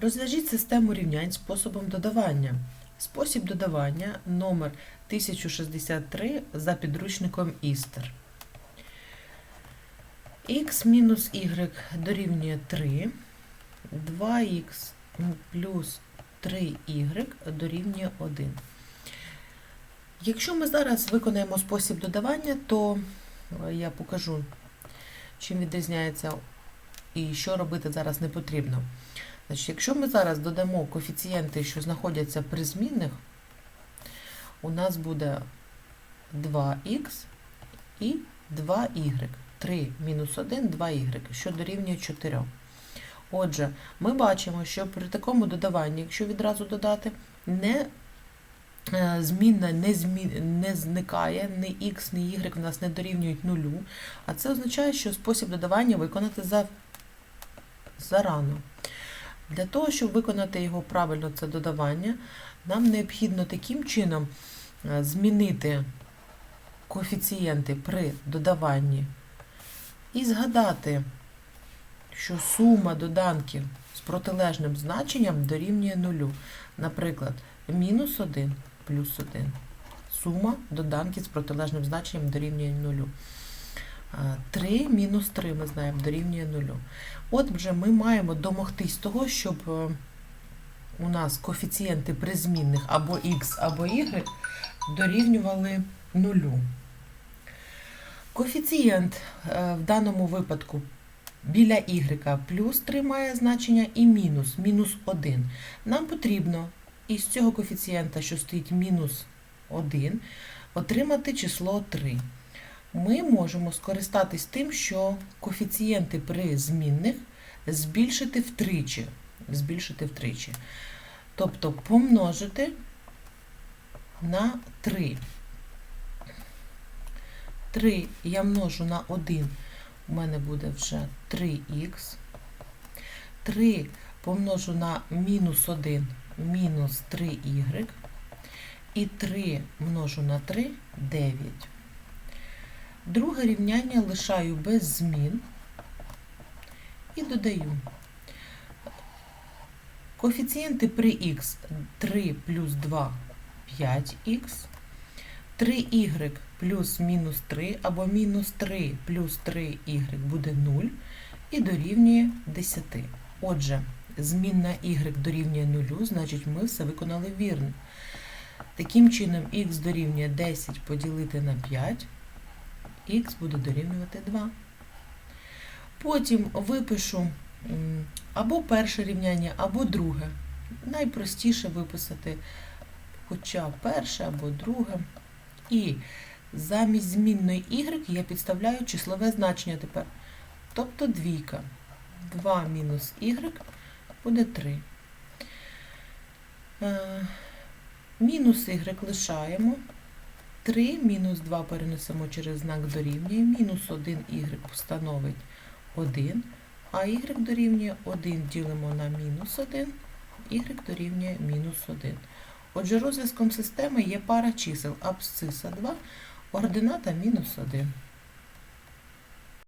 Розв'яжіть систему рівнянь способом додавання. Спосіб додавання номер 1063 за підручником Істер. х мінус y дорівнює 3, 2х плюс 3y дорівнює 1. Якщо ми зараз виконаємо спосіб додавання, то е, я покажу, чим відрізняється і що робити зараз не потрібно. Значить, якщо ми зараз додамо коефіцієнти, що знаходяться при змінних, у нас буде 2х і 2y. 3 мінус 1, 2y, що дорівнює 4. Отже, ми бачимо, що при такому додаванні, якщо відразу додати, не е, змінна не, змі... не зникає, ні х, ні y в нас не дорівнюють нулю, а це означає, що спосіб додавання виконати за... зарано. Для того, щоб виконати його правильно, це додавання, нам необхідно таким чином е, змінити коефіцієнти при додаванні і згадати, що сума доданків з протилежним значенням дорівнює нулю. Наприклад, мінус 1 плюс 1. Сума доданків з протилежним значенням дорівнює нулю. 3 мінус 3 ми знаємо дорівнює нулю. От вже ми маємо домогтись того, щоб е, у нас коефіцієнти при змінних або х, або y дорівнювали нулю. Коефіцієнт е, в даному випадку біля y плюс 3 має значення і мінус, мінус 1. Нам потрібно із цього коефіцієнта, що стоїть мінус 1, отримати число 3. Ми можемо скористатись тим, що коефіцієнти при змінних збільшити втричі. Збільшити втричі. Тобто помножити на 3. 3 я множу на 1, у мене буде вже 3х. 3 помножу на мінус 1, мінус 3y. І 3 множу на 3 9. Друге рівняння лишаю без змін і додаю. Коефіцієнти при х 3 плюс 2 5х, 3y плюс мінус 3 або мінус 3 плюс 3y буде 0 і дорівнює 10. Отже, змінна y дорівнює 0, значить ми все виконали вірно. Таким чином, х дорівнює 10 поділити на 5, х буде дорівнювати 2. Потім випишу або перше рівняння, або друге. Найпростіше виписати хоча перше або друге. І замість змінної y я підставляю числове значення тепер. Тобто двійка. 2 мінус y буде 3. Е, Мінус y лишаємо. 3 мінус 2 перенесемо через знак дорівнює. Мінус 1 y становить 1. А y дорівнює 1 ділимо на мінус 1, y дорівнює мінус 1. Отже, розв'язком системи є пара чисел абсциса 2, ордината мінус 1.